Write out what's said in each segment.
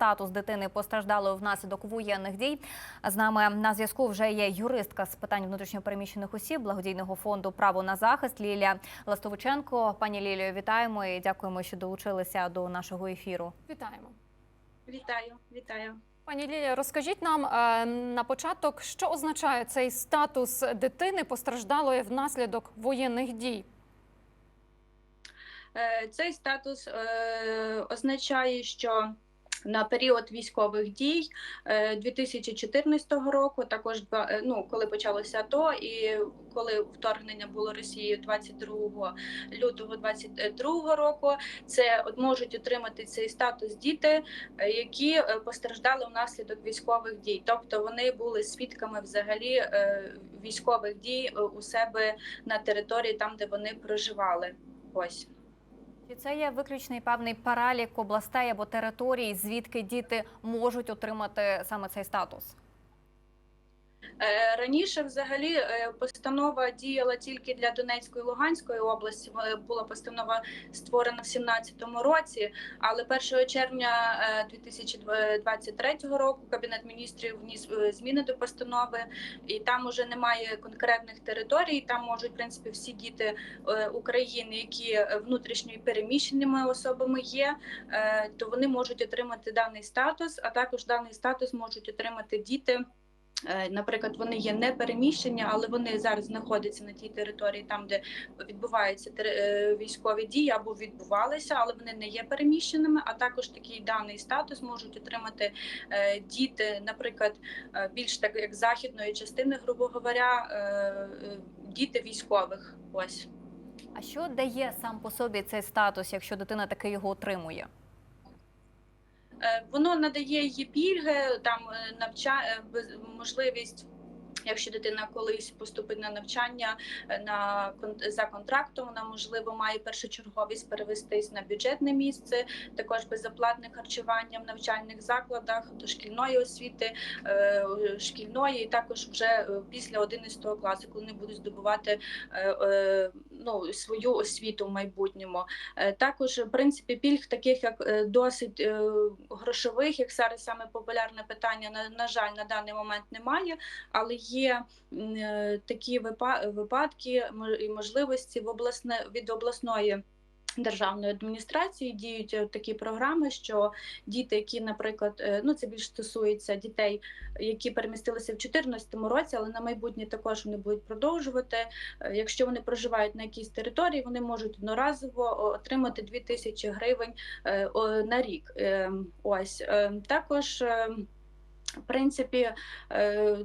статус дитини постраждалої внаслідок воєнних дій. З нами на зв'язку вже є юристка з питань внутрішньопереміщених осіб благодійного фонду Право на захист Лілія Ластовиченко. Пані Лілію, вітаємо і дякуємо, що долучилися до нашого ефіру. Вітаємо. Вітаю, вітаю. Пані Лілія, розкажіть нам е, на початок, що означає цей статус дитини постраждалої внаслідок воєнних дій? Е, Цей статус е, означає, що на період військових дій е, 2014 року, також е, ну, коли почалося АТО, і коли вторгнення було Росією 22 лютого 2022 року, це от можуть отримати цей статус діти, е, які е, постраждали внаслідок військових дій. Тобто вони були свідками взагалі е, військових дій е, у себе на території, там де вони проживали. Ось. Чи це є виключний певний перелік областей або територій, звідки діти можуть отримати саме цей статус? Е, Раніше взагалі е, постанова діяла тільки для Донецької і Луганської області. Е, Була постанова створена в 2017 році, але 1 червня е, 2023 року Кабінет міністрів вніс зміни до постанови, і там уже немає конкретних територій. Там можуть в принципі всі діти України, які внутрішньо переміщеними особами є, то вони можуть отримати даний статус. А також даний статус можуть отримати діти. Е, Наприклад, вони є не переміщені, але вони зараз знаходяться на тій території, там де відбуваються е, військові дії або відбувалися, але вони не є переміщеними. А також такий даний статус можуть отримати е, діти, наприклад, більш так як західної частини, грубо говоря, діти військових. Ось. А що дає сам по собі цей статус, якщо дитина таки його отримує? Е, Воно надає її пільги, там е, навча е, можливість. Якщо дитина колись поступить на навчання е, на за контрактом, вона можливо має першочерговість перевестись на бюджетне місце, також безоплатне харчування в навчальних закладах, дошкільної освіти, е, шкільної, і також вже е, після 11 класу, коли вони будуть здобувати ну, свою освіту в майбутньому. Також, в принципі, пільг, таких як досить грошових, як зараз саме популярне питання, на, на жаль, на даний момент немає, але є м, е, такі випа- випадки і можливості в обласне від обласної. Державної адміністрації діють е, такі програми, що діти, які, наприклад, е, ну це більш стосується дітей, які перемістилися в 2014 році, але на майбутнє також вони будуть продовжувати. Якщо вони проживають на якійсь території, вони можуть одноразово отримати 2000 гривень е, на рік. Е, Ось Е, також. В принципі, е,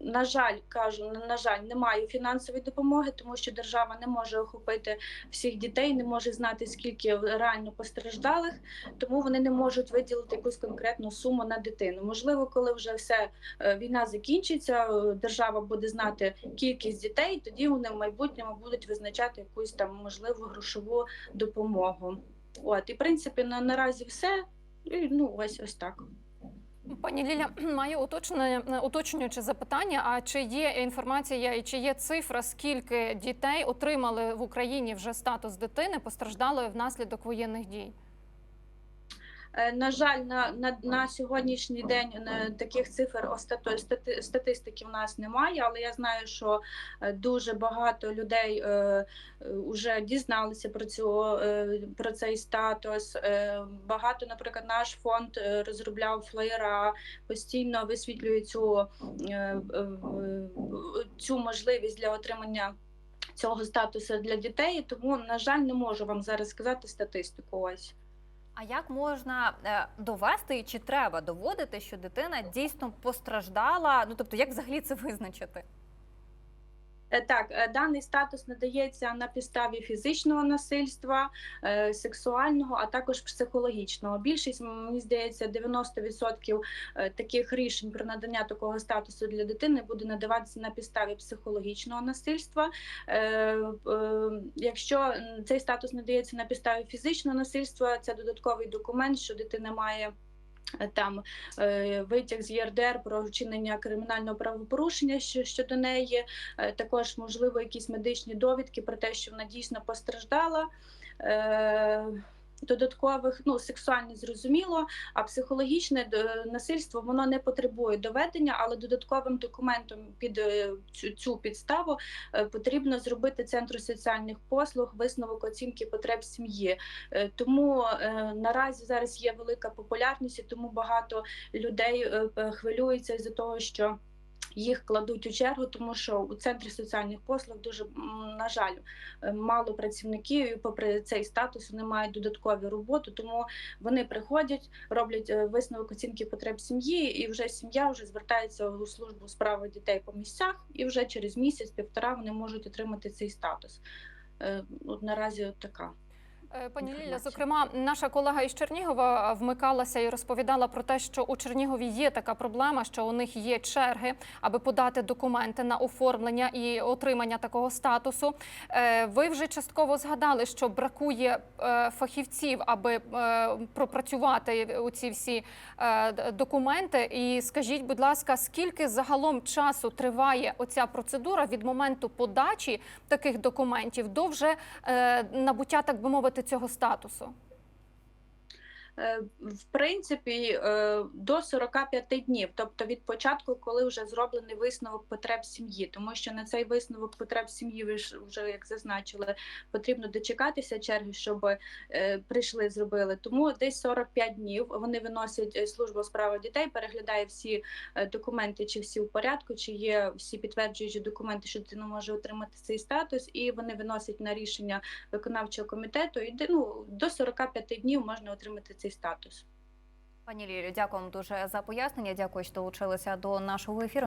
на жаль, кажу, на- на жаль, немає фінансової допомоги, тому що держава не може охопити всіх дітей, не може знати, скільки реально постраждалих, тому вони не можуть виділити якусь конкретну суму на дитину. Можливо, коли вже все е, війна закінчиться, е, держава буде знати кількість дітей, тоді вони в майбутньому будуть визначати якусь там можливу грошову допомогу. От і в принципі на наразі все. І, ну ось ось так. Пані Ліля, маю уточнення, уточнююче запитання. А чи є інформація і чи є цифра, скільки дітей отримали в Україні вже статус дитини постраждалої внаслідок воєнних дій? Е, На жаль, на, на, на сьогоднішній день е, таких цифр остато, стати, статистики в нас немає, але я знаю, що е, дуже багато людей е, вже дізналися про цю е, про цей статус. Е, Багато, наприклад, наш фонд е, розробляв флеєра, постійно висвітлює цю, е, е, цю можливість для отримання. Цього статусу для дітей, тому на жаль, не можу вам зараз сказати статистику. Ось. А як можна е, довести чи треба доводити, що дитина дійсно постраждала? Ну тобто, як взагалі це визначити? Е, Так, е, даний статус надається на підставі фізичного насильства, е, сексуального, а також психологічного. Більшість, мені здається, 90% е, таких рішень про надання такого статусу для дитини буде надаватися на підставі психологічного насильства. Якщо цей статус надається на підставі фізичного насильства, це додатковий документ, що дитина має. Е, Там е, витяг з ЄРДР про вчинення кримінального правопорушення щодо неї, Е, також можливо якісь медичні довідки про те, що вона дійсно постраждала. Додаткових, ну сексуальне зрозуміло, а психологічне е, насильство воно не потребує доведення, але додатковим документом під е, цю, підставу е, потрібно зробити центру соціальних послуг висновок оцінки потреб сім'ї. Тому наразі зараз є велика популярність, і тому багато людей хвилюються із-за того, що їх кладуть у чергу, тому що у центрі соціальних послуг дуже на жаль е, мало працівників, і попри цей статус вони мають додаткову роботу, тому вони приходять, роблять е, висновок оцінки потреб сім'ї, і вже сім'я вже звертається у службу справи дітей по місцях, і вже через місяць-півтора вони можуть отримати цей статус. Е, От наразі от така. Е, Пані Ліля, зокрема, наша колега із Чернігова вмикалася і розповідала про те, що у Чернігові є така проблема, що у них є черги, аби подати документи на оформлення і отримання такого статусу. Е, Ви вже частково згадали, що бракує е, фахівців, аби е, пропрацювати оці всі е, документи. І скажіть, будь ласка, скільки загалом часу триває оця процедура від моменту подачі таких документів до вже е, набуття, так би мовити, цього статусу? Е, В принципі, е, до 45 днів, тобто від початку, коли вже зроблений висновок потреб сім'ї, тому що на цей висновок потреб сім'ї ви ж вже як зазначили, потрібно дочекатися черги, щоб е, прийшли, зробили. Тому десь 45 днів вони виносять е, служба у дітей, переглядає всі документи, чи всі в порядку, чи є всі підтверджуючі документи, що дитина може отримати цей статус, і вони виносять на рішення виконавчого комітету. І ну, до 45 днів можна отримати цей статус. Пані Лілі, дякую дуже за пояснення. Дякую, що долучилися до нашого ефіру.